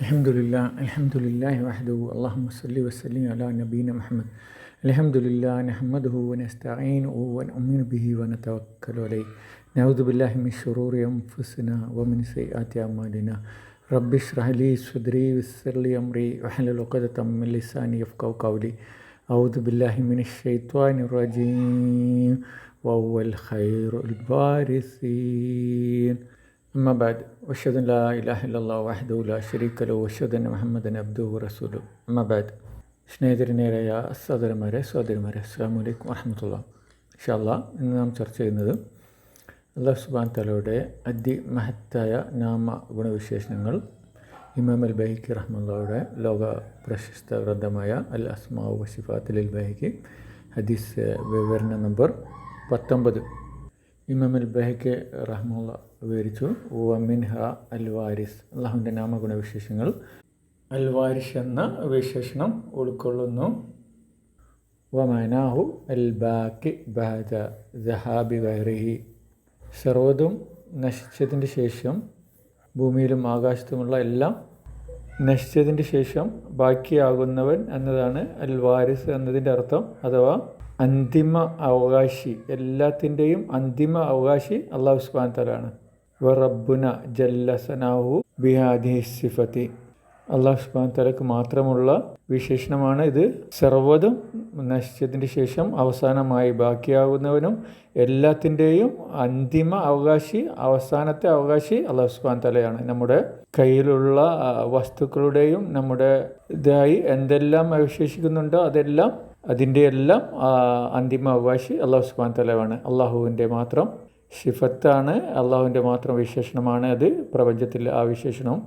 الحمد لله الحمد لله وحده. اللهم صل وسلم على نبينا محمد. الحمد لله نحمده ونستعينه ونؤمن به ونتوكل عليه. نعوذ بالله من شرور أنفسنا ومن سيئات أعمالنا. رب اشرح لي صدري ويسر لي أمري واحلل عقدة من لساني يفقهوا قولي. أعوذ بالله من الشيطان الرجيم. وهو الخير البارثين അമ്മബാദ് വഷദ് ലാ ഇലാഹില്ലാ വഹദുല ഷെരീഖലോ വഷദ് മുഹമ്മദ് അബ്ദു റസൂലു അമ്മബാദ് സ്നേഹിതരനേരായ സഹോദരന്മാരെ സഹോദരന്മാരെ അസ്സാമലൈക്കും വറഹമത്തുള്ള ഷാല്ല ഇന്ന് നാം ചർച്ച ചെയ്യുന്നത് അള്ളാഹ് സുബാൻ തലയുടെ അതിമഹത്തായ നാമ ഗുണവിശേഷണങ്ങൾ ഇമാം അൽ ബഹിക്ക് റഹ്മുള്ളയുടെ ലോക പ്രശസ്ത ഗ്രന്ഥമായ അൽ അസ്മാ വസിഫാത്തിൽ അൽ ബഹിക്ക് ഹദീസ് വിവരണ നമ്പർ പത്തൊമ്പത്. ഇമാം അൽ ബഹിക്ക് റഹ്മുള്ള വിവരിച്ചു. വമിൻഹ അൽ വാരിസ് അള്ളാഹുവിന്റെ നാമഗുണവിശേഷങ്ങൾ. അൽ വാരിഷ് എന്ന വിശേഷണം ഉൾക്കൊള്ളുന്നു. വമനാഹു അൽ ബാക്കി ബഹദ ജഹാബി വൈറിഹി സർവതും നശിച്ചതിന്റെ ശേഷം ഭൂമിയിലും ആകാശത്തുമുള്ള എല്ലാം നശിച്ചതിന്റെ ശേഷം ബാക്കിയാകുന്നവൻ എന്നതാണ് അൽ വാരിസ് എന്നതിന്റെ അർത്ഥം. അഥവാ അന്തിമ അവകാശി എല്ലാത്തിന്റെയും അന്തിമ അവകാശി അള്ളാഹു സുബാൻ തലാണ് വ റബ്ബുന ജല്ല ബിഹാദി സിഫത്തി. അള്ളാഹു സുബാൻ തലക്ക് മാത്രമുള്ള വിശേഷണമാണ് ഇത്. സർവതും നശിച്ചതിന് ശേഷം അവസാനമായി ബാക്കിയാകുന്നവനും എല്ലാത്തിന്റെയും അന്തിമ അവകാശി അവസാനത്തെ അവകാശി അള്ളാഹു സുബാൻ തലയാണ് നമ്മുടെ കയ്യിലുള്ള വസ്തുക്കളുടെയും നമ്മുടെ ഇതായി എന്തെല്ലാം അവശേഷിക്കുന്നുണ്ടോ അതെല്ലാം അതിന്റെ എല്ലാം അന്തിമ അവകാശി അള്ളാഹു സുബാൻ തലവാണ് അള്ളാഹുവിന്റെ മാത്രം ഷിഫത്താണ് അള്ളാഹുവിന്റെ മാത്രം വിശേഷണമാണ് അത് പ്രപഞ്ചത്തിൽ ആ വിശേഷണവും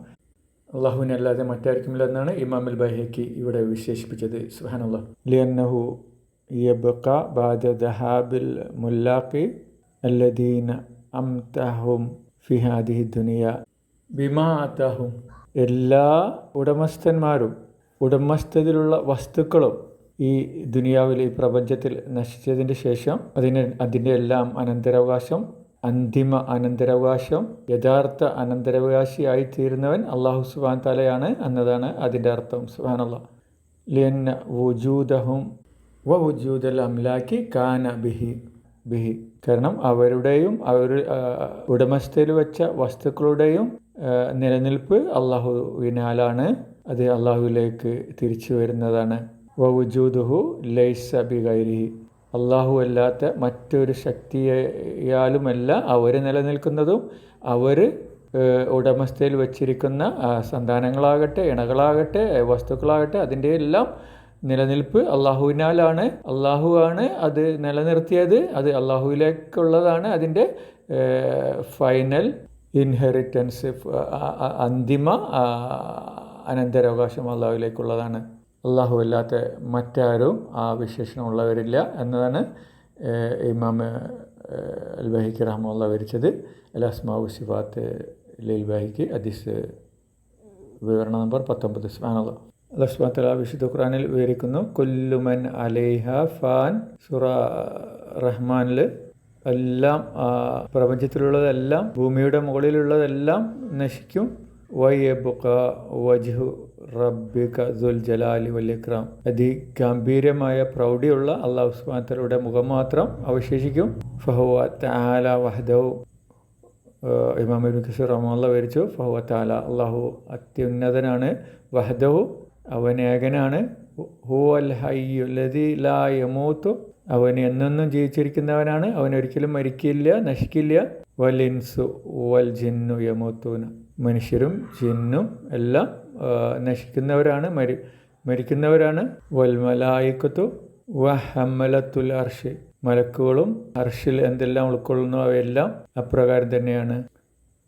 അള്ളാഹുവിനല്ലാതെ മറ്റാർക്കുമില്ല എന്നാണ് ഇമാം ബഹേക്ക് ഇവിടെ വിശേഷിപ്പിച്ചത്. സുഹാനുള്ള ലിയന്നഹു യബ്ക ബാദ ദഹാബിൽ മുല്ലാഖി അല്ലദീന അംതഹും ഫിഹാദിഹി ദുനിയ. ബിമാ അത്തഹും എല്ലാ ഉടമസ്ഥന്മാരും ഉടമസ്ഥതയിലുള്ള വസ്തുക്കളും ഈ ദുനിയാവിൽ ഈ പ്രപഞ്ചത്തിൽ നശിച്ചതിന് ശേഷം അതിന് അതിന്റെ എല്ലാം അനന്തരാവകാശം അന്തിമ അനന്തരാവകാശം യഥാർത്ഥ അനന്തരാവകാശിയായി തീരുന്നവൻ അള്ളാഹു സുബാൻ തലയാണ് എന്നതാണ് അതിന്റെ അർത്ഥം. സുബാനുള്ള ലിയന്ന വുജൂദഹും വുജൂദൽ അംലാക്കി കാന ബിഹി ബിഹി. കാരണം അവരുടെയും അവർ ഉടമസ്ഥയിൽ വെച്ച വസ്തുക്കളുടെയും നിലനിൽപ്പ് അള്ളാഹുവിനാലാണ്. അത് അള്ളാഹുവിലേക്ക് തിരിച്ചു വരുന്നതാണ്. വ വുജൂദുഹു ലൈസ ബിഗൈരിഹി. അള്ളാഹു അല്ലാത്ത മറ്റൊരു ശക്തിയാലുമല്ല അവർ നിലനിൽക്കുന്നതും അവർ ഉടമസ്ഥയിൽ വച്ചിരിക്കുന്ന സന്താനങ്ങളാകട്ടെ ഇണകളാകട്ടെ വസ്തുക്കളാകട്ടെ അതിന്റെ എല്ലാം നിലനിൽപ്പ് അള്ളാഹുവിനാലാണ് അള്ളാഹു ആണ് അത് നിലനിർത്തിയത് അത് അള്ളാഹുവിലേക്കുള്ളതാണ് അതിന്റെ ഫൈനൽ ഇൻഹെറിറ്റൻസ് അന്തിമ അനന്തരാവകാശം അള്ളാഹുവിലേക്കുള്ളതാണ് അള്ളാഹു അല്ലാത്ത മറ്റാരും ആ വിശേഷണം ഉള്ളവരില്ല എന്നതാണ് ഇമാം അൽ ബഹിക്ക് റഹ്മുള്ള വരിച്ചത്. അൽ അസ്മാവു സിഫാത്ത് ലിൽ ബഹിക്ക് അദിസ് വിവരണ നമ്പർ പത്തൊമ്പത്. സ്വാനുള്ള അല്ലാഹ് സുബാത്തല വിശുദ്ധ ഖുറാനിൽ വിവരിക്കുന്നു കൊല്ലുമൻ അലേഹ ഫാൻ സുറ റഹ്മാനിൽ എല്ലാം പ്രപഞ്ചത്തിലുള്ളതെല്ലാം ഭൂമിയുടെ മുകളിലുള്ളതെല്ലാം നശിക്കും. വൈ എബുക്ക വജ്ഹു റബ്ബിക ദുൽ ജലാലി വല്യക്രാം അതിഗംഭീരമായ പ്രൗഢിയുള്ള അള്ളാഹു ഉസ്മാനത്തലയുടെ മുഖം മാത്രം അവശേഷിക്കും. ഫഹുവ താല വഹദവ് ഇമാം ഇബിൻ കസീർ റഹ്മുള്ള വിവരിച്ചു ഫഹുവ താല അള്ളാഹു അത്യുന്നതനാണ് വഹദവ് അവൻ ഏകനാണ് ഹുവൽ ഹയ്യുല്ലതി ലാ യമൂത്തു. അവൻ എന്നെന്നും ജീവിച്ചിരിക്കുന്നവനാണ് അവൻ ഒരിക്കലും മരിക്കില്ല നശിക്കില്ല. വൽ ഇൻസു വൽ ജിന്നു യമൂത്തൂന. മനുഷ്യരും ജിന്നും എല്ലാം നശിക്കുന്നവരാണ് മരി മരിക്കുന്നവരാണ്. വൽമലായിക്കത്തു വഹമ്മലത്തുൽ അർഷ് മലക്കുകളും അർഷിൽ എന്തെല്ലാം ഉൾക്കൊള്ളുന്നു അവയെല്ലാം അപ്രകാരം തന്നെയാണ്.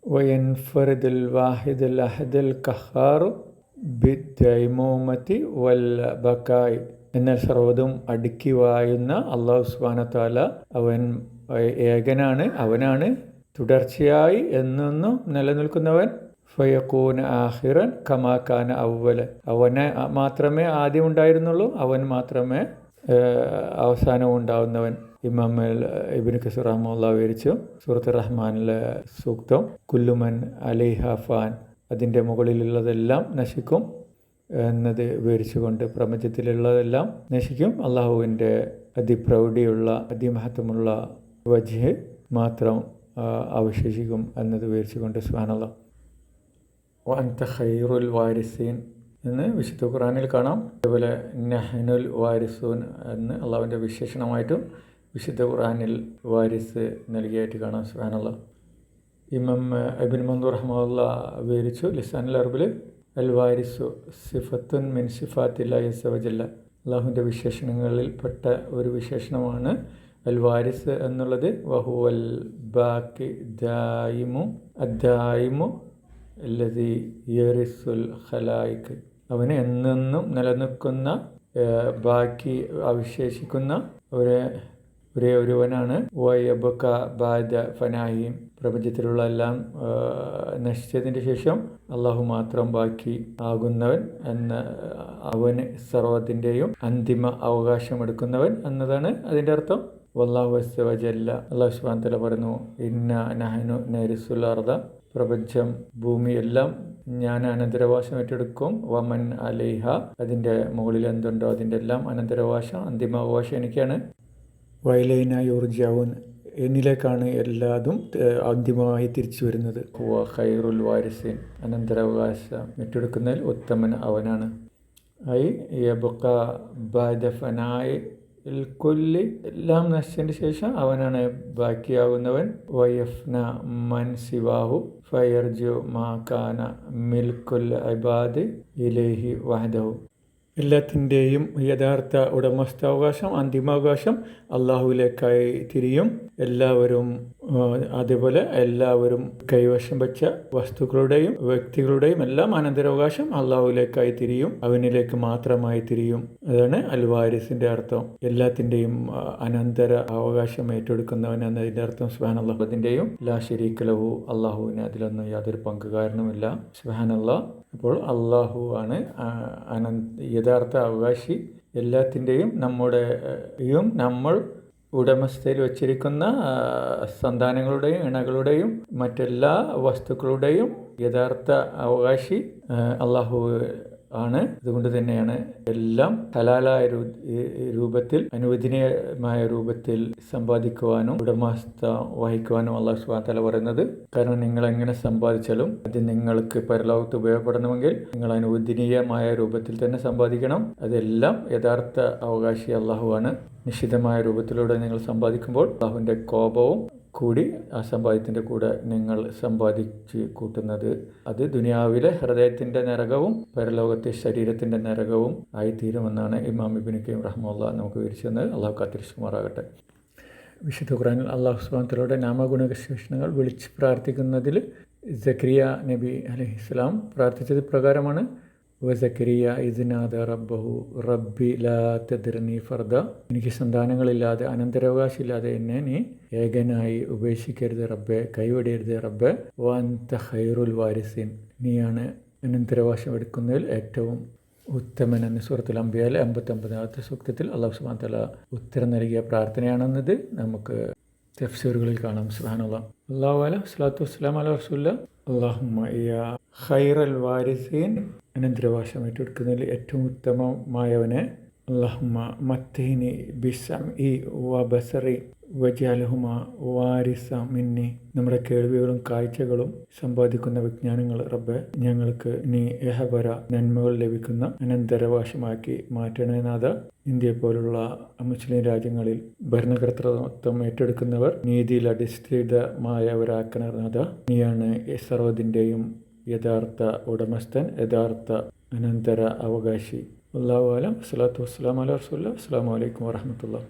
വയൻഫറിദുൽ വാഹിദുൽ അഹദുൽ കഹാറു ബിദ്ദൈമോമത്തി വല്ല ബക്കായ് എന്നാൽ സർവതും അടുക്കി വായുന്ന അള്ളാഹു സുബാനത്താല അവൻ ഏകനാണ് അവനാണ് തുടർച്ചയായി എന്നെന്നും നിലനിൽക്കുന്നവൻ. ഫയക്കൂൻ ആഹിറൻ കമാക്കാന അവൽ അവനെ മാത്രമേ ആദ്യം ഉണ്ടായിരുന്നുള്ളൂ അവൻ മാത്രമേ അവസാനം ഉണ്ടാവുന്നവൻ. ഇമാം ഇബിൻ കസീർ റഹ്മുള്ള വിവരിച്ചു സൂറത്ത് റഹ്മാനിലെ സൂക്തം കുല്ലുമൻ അലിഹ ഫാൻ അതിന്റെ മുകളിലുള്ളതെല്ലാം നശിക്കും എന്നത് വിവരിച്ചുകൊണ്ട് പ്രപഞ്ചത്തിലുള്ളതെല്ലാം നശിക്കും. അള്ളാഹുവിന്റെ അതിപ്രൗഢിയുള്ള അതിമഹത്വമുള്ള വജ്ഹ് മാത്രം അവശേഷിക്കും എന്നത് വിവരിച്ചുകൊണ്ട് സ്വാനുള്ള വൻത ഖൈറുൽ വാരിസീൻ എന്ന് വിശുദ്ധ ഖുറാനിൽ കാണാം. അതുപോലെ നഹനുൽ വാരിസൂൻ എന്ന് അള്ളാഹുവിന്റെ വിശേഷണമായിട്ടും വിശുദ്ധ ഖുറാനിൽ വാരിസ് നൽകിയായിട്ട് കാണാം. സുഹാനുള്ള ഇമം അബിൻ മന്ദൂർ റഹ്മുല്ല വിവരിച്ചു ലിസാനുൽ അറബിൽ അൽ വാരിസു സിഫത്തുൻ മിൻ സിഫാത്തില്ല യസവജല്ല അള്ളാഹുവിന്റെ വിശേഷണങ്ങളിൽ പെട്ട ഒരു വിശേഷണമാണ് അൽ വാരിസ് എന്നുള്ളത്. വഹു അൽ ബാക്കി ദായിമു അദ്ദായിമു അല്ലതി യറിസുൽ ഖലായിക്ക് അവന് എന്നെന്നും നിലനിൽക്കുന്ന ബാക്കി അവശേഷിക്കുന്ന ഒരു ഒരേ ഒരുവനാണ്. വയബക്ക ബാദ ഫനാഹിയും പ്രപഞ്ചത്തിലുള്ള എല്ലാം നശിച്ചതിന് ശേഷം അള്ളാഹു മാത്രം ബാക്കി ആകുന്നവൻ എന്ന അവന് സർവത്തിന്റെയും അന്തിമ അവകാശം എടുക്കുന്നവൻ എന്നതാണ് അതിന്റെ അർത്ഥം. വല്ലാഹു വസ്വജല്ല അള്ളാഹു സുബാൻ തല പറഞ്ഞു ഇന്ന നഹനു നരിസുലാർദ പ്രപഞ്ചം ഭൂമിയെല്ലാം ഞാൻ അനന്തരവാശം ഏറ്റെടുക്കും. വമൻ അലൈഹ. അതിന്റെ മുകളിൽ എന്തുണ്ടോ അതിന്റെ എല്ലാം അനന്തരവാശം അന്തിമാവകാശം എനിക്കാണ്. വയലൈന യോർജാവുൻ എന്നിലേക്കാണ് എല്ലാതും അന്തിമമായി തിരിച്ചു വരുന്നത്. ഹുവ ഖൈറുൽ വാരിസിൻ. അനന്തരാവകാശം ഏറ്റെടുക്കുന്നതിൽ ഉത്തമൻ അവനാണ്. ഐ യബുക്ക ബാദഫനായി കൊല്ലി എല്ലാം നശിച്ചതിന് ശേഷം അവനാണ് ബാക്കിയാവുന്നവൻ. വയഫ്ന മൻ സിവാഹു ഫയർജു മാക്കാന മിൽക്കുൽ അബാദ് ഇലേഹി വഹദഹു. എല്ലാത്തിന്റെയും യഥാർത്ഥ ഉടമസ്ഥാവകാശം അന്തിമാവകാശം അള്ളാഹുവിലേക്കായി തിരിയും. എല്ലാവരും അതേപോലെ എല്ലാവരും കൈവശം വെച്ച വസ്തുക്കളുടെയും വ്യക്തികളുടെയും എല്ലാം അനന്തരാവകാശം അള്ളാഹുവിലേക്കായി തിരിയും. അവനിലേക്ക് മാത്രമായി തിരിയും. അതാണ് അൽവാരിസിന്റെ അർത്ഥം. എല്ലാത്തിന്റെയും അനന്തര അവകാശം ഏറ്റെടുക്കുന്നവൻ എന്നതിന്റെ അർത്ഥം. സുഹാൻ അള്ളാഹുദിന്റെയും ലാ ശരീക്കലവു അള്ളാഹുവിന് അതിലൊന്നും യാതൊരു പങ്കുകാരനുമില്ല സുഹാൻ അള്ളാഹ് അപ്പോൾ അള്ളാഹു ആണ് അനന്ത യഥാർത്ഥ അവകാശി എല്ലാത്തിന്റെയും നമ്മുടെയും നമ്മൾ ഉടമസ്ഥയിൽ വച്ചിരിക്കുന്ന സന്താനങ്ങളുടെയും ഇണകളുടെയും മറ്റെല്ലാ വസ്തുക്കളുടെയും യഥാർത്ഥ അവകാശി അള്ളാഹു ആണ്. അതുകൊണ്ട് തന്നെയാണ് എല്ലാം ഹലാലായ രൂപത്തിൽ അനുവദനീയമായ രൂപത്തിൽ സമ്പാദിക്കുവാനും ഉടമസ്ഥ വഹിക്കുവാനും അള്ളാഹു സുബാൻ പറയുന്നത്. കാരണം നിങ്ങൾ എങ്ങനെ സമ്പാദിച്ചാലും അത് നിങ്ങൾക്ക് പരലോകത്ത് ഉപയോഗപ്പെടണമെങ്കിൽ നിങ്ങൾ അനുവദനീയമായ രൂപത്തിൽ തന്നെ സമ്പാദിക്കണം. അതെല്ലാം യഥാർത്ഥ അവകാശി അള്ളാഹുവാണ്. നിശ്ചിതമായ രൂപത്തിലൂടെ നിങ്ങൾ സമ്പാദിക്കുമ്പോൾ അള്ളാഹുവിന്റെ കോപവും കൂടി ആ സമ്പാദ്യത്തിന്റെ കൂടെ നിങ്ങൾ സമ്പാദിച്ച് കൂട്ടുന്നത് അത് ദുനിയാവിലെ ഹൃദയത്തിന്റെ നരകവും പരലോകത്തെ ശരീരത്തിന്റെ നരകവും ആയിത്തീരുമെന്നാണ് ഇമാം ഇബിൻ കീം റഹ്മുല്ല നമുക്ക് വിരിച്ചത് അള്ളാഹു കാത്തിരിച്ചുമാറാകട്ടെ വിശുദ്ധ ഖുറാനിൽ അള്ളാഹു സുബാനത്തിലൂടെ നാമഗുണവിശേഷണങ്ങൾ വിളിച്ച് പ്രാർത്ഥിക്കുന്നതിൽ ജക്രിയ നബി അലഹിസ്ലാം പ്രാർത്ഥിച്ചത് പ്രകാരമാണ്. വസക്കരിയ ഇതിനാഥ റബ്ബഹു റബ്ബി ലാ തദ്രനി ഫർദ. എനിക്ക് സന്താനങ്ങളില്ലാതെ അനന്തരാവകാശമില്ലാതെ എന്നെ നീ ഏകനായി ഉപേക്ഷിക്കരുത് റബ്ബെ കൈവടിയരുത് റബ്ബെ. വാന്ത ഖൈറുൽ വാരിസിൻ. നീയാണ് അനന്തരാവകാശം എടുക്കുന്നതിൽ ഏറ്റവും ഉത്തമൻ എന്ന് സുഹൃത്തുൽ അമ്പിയാലെ അമ്പത്തൊമ്പതാമത്തെ സൂക്തത്തിൽ അള്ളാഹു സുബാൻ തല ഉത്തരം നൽകിയ പ്രാർത്ഥനയാണെന്നത് നമുക്ക് തഫ്സീറുകളിൽ കാണാം. സുഹാനുള്ള അള്ളാഹു അല സ്വലാത്തു വസ്സലാം അല റസൂല്ല അള്ളാഹുമ്മ ഖൈറൽ വാരിസീൻ. അനന്തരവാശം ഏറ്റെടുക്കുന്നതിൽ ഏറ്റവും ഉത്തമമായവനെ അള്ളാഹുമ്മ മത്തേനി ബിസം ഇ വ ബസറി. വജാലഹുമ വാരിസ മിന്നി. നമ്മുടെ കേൾവികളും കാഴ്ചകളും സമ്പാദിക്കുന്ന വിജ്ഞാനങ്ങൾ റബ്ബെ ഞങ്ങൾക്ക് നീ ഏഹപര നന്മകൾ ലഭിക്കുന്ന അനന്തരവാശമാക്കി മാറ്റണേനാഥ ഇന്ത്യ പോലുള്ള മുസ്ലിം രാജ്യങ്ങളിൽ ഭരണകർത്തൃത്വം ഏറ്റെടുക്കുന്നവർ നീതിയിൽ അധിഷ്ഠിതമായവരാക്കണനാഥ നീയാണ് സർവതിന്റെയും യഥാർത്ഥ ഉടമസ്ഥൻ യഥാർത്ഥ അനന്തര അവകാശി. അള്ളാഹു അലം. വസ്സലാത്തു വസ്സലാം അല റസൂല്ല അസ്സാം വലൈക്കും വാഹമത്തുള്ള